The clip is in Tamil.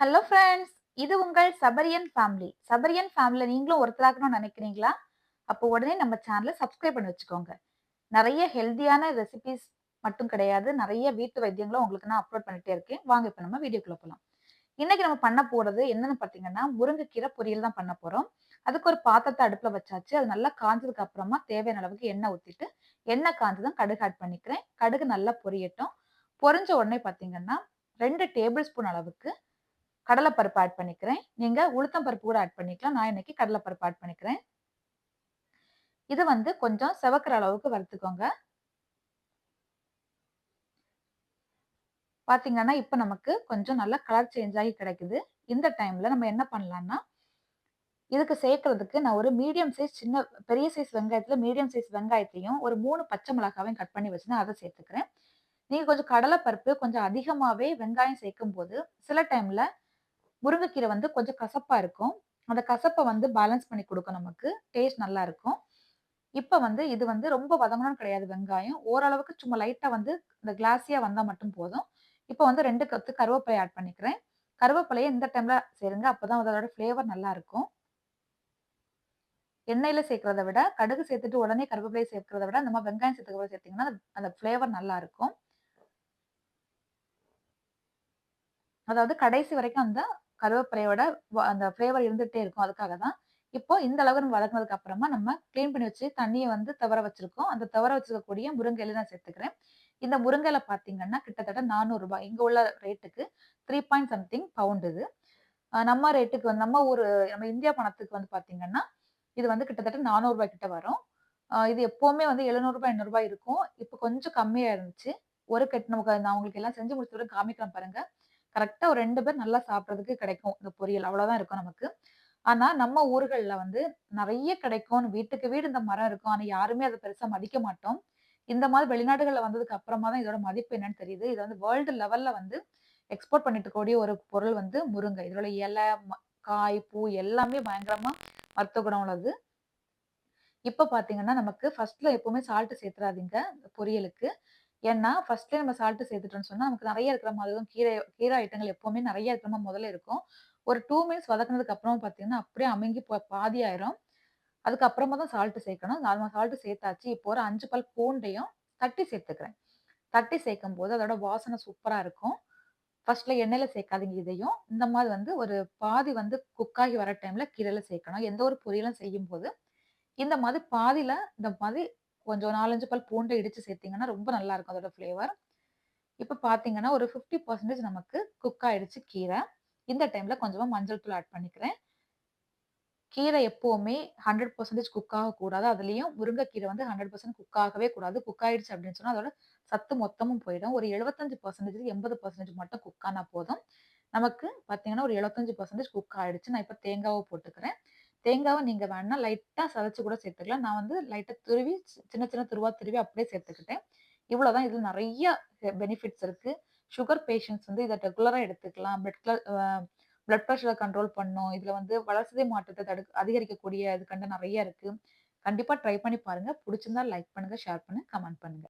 ஹலோ ஃப்ரெண்ட்ஸ் இது உங்கள் சபரியன் ஃபேமிலி சபரியன் ஃபேமிலியில் நீங்களும் ஒருத்தராகணும்னு நினைக்கிறீங்களா? அப்போ உடனே நம்ம சேனலை சப்ஸ்கிரைப் பண்ணி வச்சுக்கோங்க. நிறைய ஹெல்த்தியான ரெசிபிஸ் மட்டும் கிடையாது. நிறைய வீட்டு வைத்தியங்களும் உங்களுக்கு நான் அப்லோட் பண்ணிட்டே இருக்கேன். வாங்க இப்போ நம்ம வீடியோக்குள்ள போகலாம் இன்னைக்கு நம்ம பண்ண போறது என்னன்னு பார்த்தீங்கன்னா முருங்கைக்கீரை பொரியல் தான் பண்ண போறோம். அதுக்கு ஒரு பாத்திரத்தை அடுப்புல வச்சாச்சு. அது நல்லா காஞ்சதுக்கு அப்புறமா தேவையான அளவுக்கு எண்ணெய் ஊற்றிட்டு எண்ணெய் காஞ்சதும் கடுகு ஆட் பண்ணிக்கிறேன். கடுகு நல்லா பொரியட்டும். பொரிஞ்ச உடனே பார்த்தீங்கன்னா ரெண்டு டேபிள் ஸ்பூன் அளவுக்கு கடலைப்பருப்பு ஆட் பண்ணிக்கிறேன். நீங்க உளுத்தம் பருப்பு கூட ஆட் பண்ணிக்கலாம். நான் இன்னைக்கு கடலைப்பருப்பு ஆட் பண்ணிக்கிறேன். இது வந்து கொஞ்சம் செவக்கிற அளவுக்கு வறுத்துக்கோங்க. பார்த்தீங்கன்னா இப்போ நமக்கு கொஞ்சம் நல்லா கலர் சேஞ்ச் ஆகி கிடைக்குது. இந்த டைமில் நம்ம என்ன பண்ணலான்னா இதுக்கு சேர்க்கறதுக்கு நான் ஒரு மீடியம் சைஸ் சின்ன பெரிய சைஸ் வெங்காயத்தில் மீடியம் சைஸ் வெங்காயத்தையும் ஒரு மூணு பச்சை மிளகாவையும் கட் பண்ணி வச்சுன்னா அதை சேர்த்துக்கிறேன். நீங்கள் கொஞ்சம் கடலைப்பருப்பு கொஞ்சம் அதிகமாகவே வெங்காயம் சேர்க்கும் போது சில டைமில் முருங்கைக்கீரை வந்து கொஞ்சம் கசப்பா இருக்கும். அந்த கசப்பை வந்து பேலன்ஸ் பண்ணி கொடுக்கும் நமக்கு. டேஸ்ட் நல்லா இருக்கும். இப்போ வந்து இது வந்து ரொம்ப வதங்கணும்னு கிடையாது வெங்காயம். ஓரளவுக்கு சும்மா லைட்டா வந்து இந்த கிளாஸியா வந்தா மட்டும் போதும். இப்போ வந்து ரெண்டு கத்து கருவேப்பிலை ஆட் பண்ணிக்கிறேன். கருவேப்பிலையை இந்த டைம்ல சேருங்க. அப்பதான் அதோட ஃப்ளேவர் நல்லா இருக்கும். எண்ணெயில சேர்க்கறத விட கடுகு சேர்த்துட்டு உடனே கருவேப்பிலையை சேர்க்கறத விட நம்ம வெங்காயம் சேர்த்துக்க சேர்த்தீங்கன்னா அந்த ஃப்ளேவர் நல்லா இருக்கும். அதாவது கடைசி வரைக்கும் அந்த கருவேப்பிலையோட அந்த ஃப்ளேவர் இருந்துகிட்டே இருக்கும். அதுக்காக தான் இப்போ இந்த அளவுக்கு நம்ம வதக்கினதுக்கு அப்புறமா நம்ம க்ளீன் பண்ணி வச்சு தண்ணியை வந்து தவற வச்சிருக்கோம். அந்த தவற வச்சிருக்கக்கூடிய முருங்கையில நான் சேர்த்துக்கிறேன். இந்த முருங்கையில பார்த்தீங்கன்னா கிட்டத்தட்ட நானூறு ரூபாய். இங்க உள்ள ரேட்டுக்கு த்ரீ பாயிண்ட் சம்திங் பவுண்ட் இது. நம்ம ரேட்டுக்கு வந்து நம்ம ஊர் நம்ம இந்தியா பணத்துக்கு வந்து பாத்தீங்கன்னா இது வந்து கிட்டத்தட்ட நானூறு ரூபாய் கிட்ட வரும். இது எப்பவுமே வந்து எழுநூறுபா எண்ணூறுபா இருக்கும். இப்போ கொஞ்சம் கம்மியா இருந்துச்சு. ஒரு கட் நமக்கு நான் உங்களுக்கு எல்லாம் செஞ்சு முடிச்ச காமிக்கலாம் பாருங்க. கரெக்டாக ஒரு ரெண்டு பேர் நல்லா சாப்பிட்றதுக்கு கிடைக்கும். இந்த பொரியல் அவ்வளோதான் இருக்கும் நமக்கு. ஆனால் நம்ம ஊர்களில் வந்து நிறைய கிடைக்கும் வீட்டுக்கு வீடு இந்த மரம் இருக்கும். ஆனால் யாருமே அதை பெருசாக மதிக்க மாட்டோம். இந்த மாதிரி வெளிநாடுகளில் வந்ததுக்கு அப்புறமா தான் இதோட மதிப்பு என்னன்னு தெரியுது. இது வந்து வேர்ல்டு லெவலில் வந்து எக்ஸ்போர்ட் பண்ணிட்டு இருக்கக்கூடிய ஒரு பொருள் வந்து முருங்கை. இதோட இலை காய் பூ எல்லாமே பயங்கரமாக மருத்துவ குணம் உள்ளது. இப்போ பார்த்தீங்கன்னா நமக்கு ஃபர்ஸ்ட்ல எப்பவுமே சால்ட்டு சேர்த்துறாதீங்க பொரியலுக்கு. ஏன்னா ஃபர்ஸ்ட்லேயே நம்ம சால்ட் சேர்த்துட்டோம்னு சொன்னா நமக்கு நிறைய இருக்கிற மாதிரி தான் கீரை கீரை ஐட்டங்கள் எப்பவுமே நிறைய இருக்கிற மாதிரி முதல்ல இருக்கும். ஒரு டூ மினிட்ஸ் வதக்குனதுக்கு அப்புறம் பார்த்தீங்கன்னா அப்படியே அமுங்கி பாதி ஆயிரும். அதுக்கப்புறமா தான் சால்ட் சேர்க்கணும். நார்மல் சால்ட் சேர்த்தாச்சு. இப்போ ஒரு அஞ்சு பல் பூண்டையும் தட்டி சேர்த்துக்கிறேன். தட்டி சேர்க்கும் போது அதோட வாசனை சூப்பரா இருக்கும். ஃபர்ஸ்ட்ல எண்ணெயில சேர்க்காதீங்க இதையும். இந்த மாதிரி வந்து ஒரு பாதி வந்து குக்காகி வர டைம்ல கீரையில சேர்க்கணும். எந்த ஒரு பொரியலும் செய்யும் போது இந்த மாதிரி பாதியில இந்த மாதிரி கொஞ்சம் நாலஞ்சு பல் பூண்டை இடித்து சேர்த்தீங்கன்னா ரொம்ப நல்லா இருக்கும் அதோட ஃப்ளேவர் இப்போ பார்த்தீங்கன்னா ஒரு ஃபிஃப்டி பர்சன்டேஜ் நமக்கு குக் ஆகிடுச்சு கீரை. இந்த டைமில் கொஞ்சமாக மஞ்சள் தூள் ஆட் பண்ணிக்கிறேன். கீரை எப்போவுமே ஹண்ட்ரட் பர்சன்டேஜ் குக் ஆகக்கூடாது. அதுலேயும் முருங்கைக்கீரை வந்து ஹண்ட்ரட் பர்சன்ட் குக் ஆகவே கூடாது. குக் ஆகிடுச்சு அப்படின்னு சொன்னால் அதோட சத்து மொத்தமும் போயிடும். ஒரு எழுபத்தஞ்சு பர்சன்டேஜ் எண்பது பர்சன்டேஜ் மட்டும் குக் ஆனால் போதும். நமக்கு பார்த்தீங்கன்னா ஒரு எழுபத்தஞ்சு பர்சன்டேஜ் குக் ஆகிடுச்சு நான் இப்போ தேங்காவை போட்டுக்கிறேன். தேங்காவை நீங்கள் வேணால் லைட்டாக சதைச்சு கூட சேர்த்துக்கலாம். நான் வந்து லைட்டாக துருவி சின்ன சின்ன துருவா துருவி அப்படியே சேர்த்துக்கிட்டேன். இவ்வளவுதான். இதில் நிறைய பெனிஃபிட்ஸ் இருக்குது சுகர் பேஷண்ட்ஸ் வந்து இதை ரெகுலராக எடுத்துக்கலாம். பிளட் பிளட் ப்ரெஷரை கண்ட்ரோல் பண்ணும். இதில் வந்து வளர்ச்சிதை மாற்றத்தை தடு அதிகரிக்கக்கூடிய இது கண்டு நிறைய இருக்குது கண்டிப்பாக ட்ரை பண்ணி பாருங்கள் பிடிச்சிருந்தா லைக் பண்ணுங்கள் ஷேர் பண்ணுங்கள் கமெண்ட் பண்ணுங்கள்